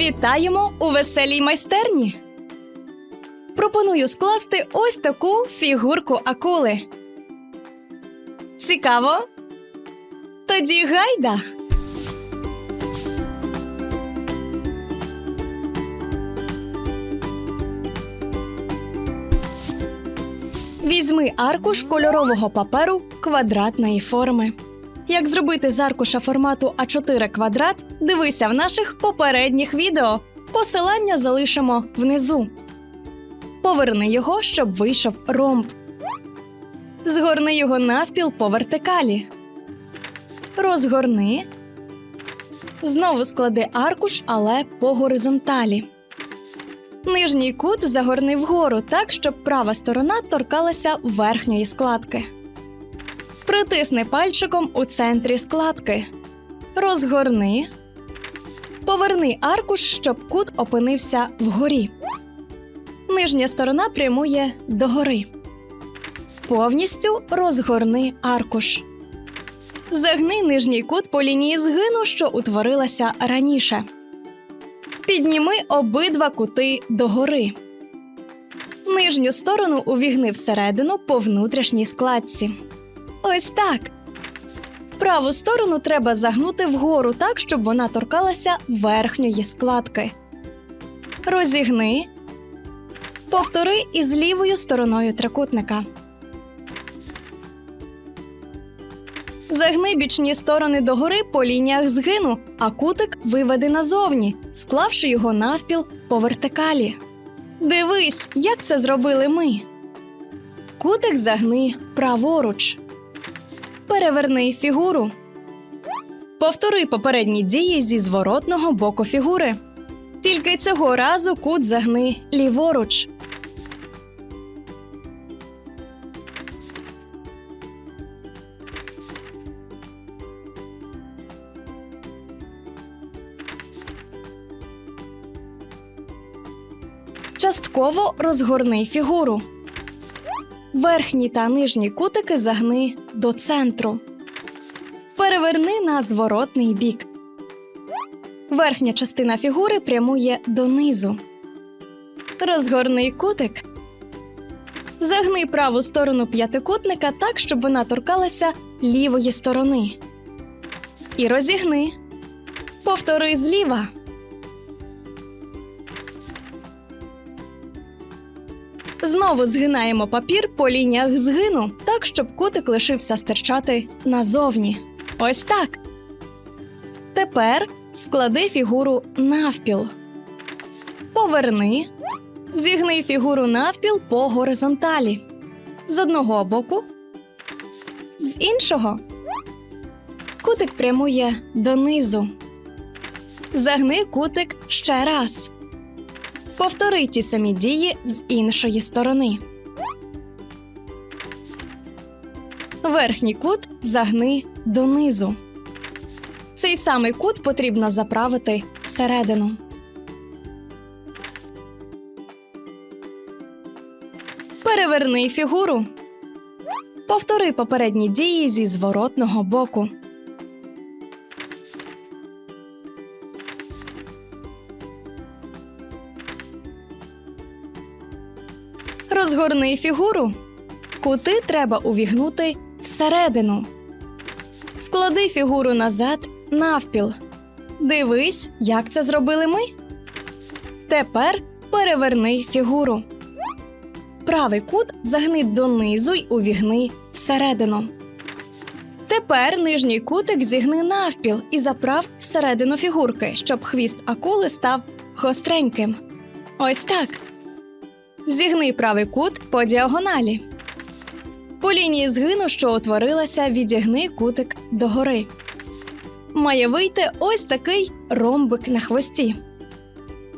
Вітаємо у веселій майстерні. Пропоную скласти ось таку фігурку акули. Цікаво? Тоді гайда. Візьми аркуш кольорового паперу квадратної форми. Як зробити з аркуша формату А4 квадрат, дивися в наших попередніх відео. Посилання залишимо внизу. Поверни його, щоб вийшов ромб. Згорни його навпіл по вертикалі. Розгорни. Знову склади аркуш, але по горизонталі. Нижній кут загорни вгору так, щоб права сторона торкалася верхньої складки. Притисни пальчиком у центрі складки. Розгорни. Поверни аркуш, щоб кут опинився вгорі. Нижня сторона прямує догори. Повністю розгорни аркуш. Загни нижній кут по лінії згину, що утворилася раніше. Підніми обидва кути догори. Нижню сторону увігни всередину по внутрішній складці. Ось так. Праву сторону треба загнути вгору так, щоб вона торкалася верхньої складки. Розігни. Повтори із лівою стороною трикутника. Загни бічні сторони догори по лініях згину, а кутик виведи назовні, склавши його навпіл по вертикалі. Дивись, як це зробили ми. Кутик загни праворуч. Переверни фігуру. Повтори попередні дії зі зворотного боку фігури. Тільки цього разу кут загни ліворуч. Частково розгорни фігуру. Верхні та нижні кутики загни до центру. Переверни на зворотний бік. Верхня частина фігури прямує донизу. Розгорни кутик. Загни праву сторону п'ятикутника так, щоб вона торкалася лівої сторони. І розігни. Повтори зліва. Знову згинаємо папір по лініях згину, так, щоб кутик лишився стирчати назовні. Ось так. Тепер склади фігуру навпіл. Поверни. Зігни фігуру навпіл по горизонталі. З одного боку. З іншого. Кутик прямує донизу. Загни кутик ще раз. Повтори ті самі дії з іншої сторони. Верхній кут загни донизу. Цей самий кут потрібно заправити всередину. Переверни фігуру. Повтори попередні дії зі зворотного боку. Розгорни фігуру. Кути треба увігнути всередину. Склади фігуру назад навпіл. Дивись, як це зробили ми. Тепер переверни фігуру. Правий кут загни донизу й увігни всередину. Тепер нижній кутик зігни навпіл і заправ всередину фігурки, щоб хвіст акули став гостреньким. Ось так. Зігни правий кут по діагоналі. По лінії згину, що утворилася, відігни кутик догори. Має вийти ось такий ромбик на хвості.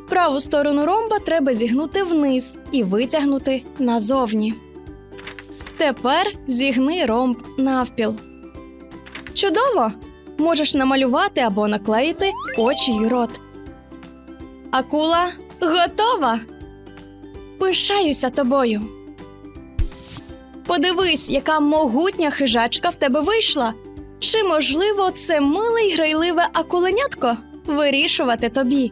Праву сторону ромба треба зігнути вниз і витягнути назовні. Тепер зігни ромб навпіл. Чудово! Можеш намалювати або наклеїти очі й рот. Акула готова! Пишаюся тобою. Подивись, яка могутня хижачка в тебе вийшла. Чи, можливо, це миле й грайливе акуленятко? Вирішувати тобі.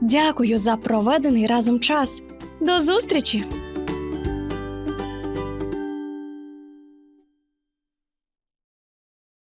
Дякую за проведений разом час. До зустрічі!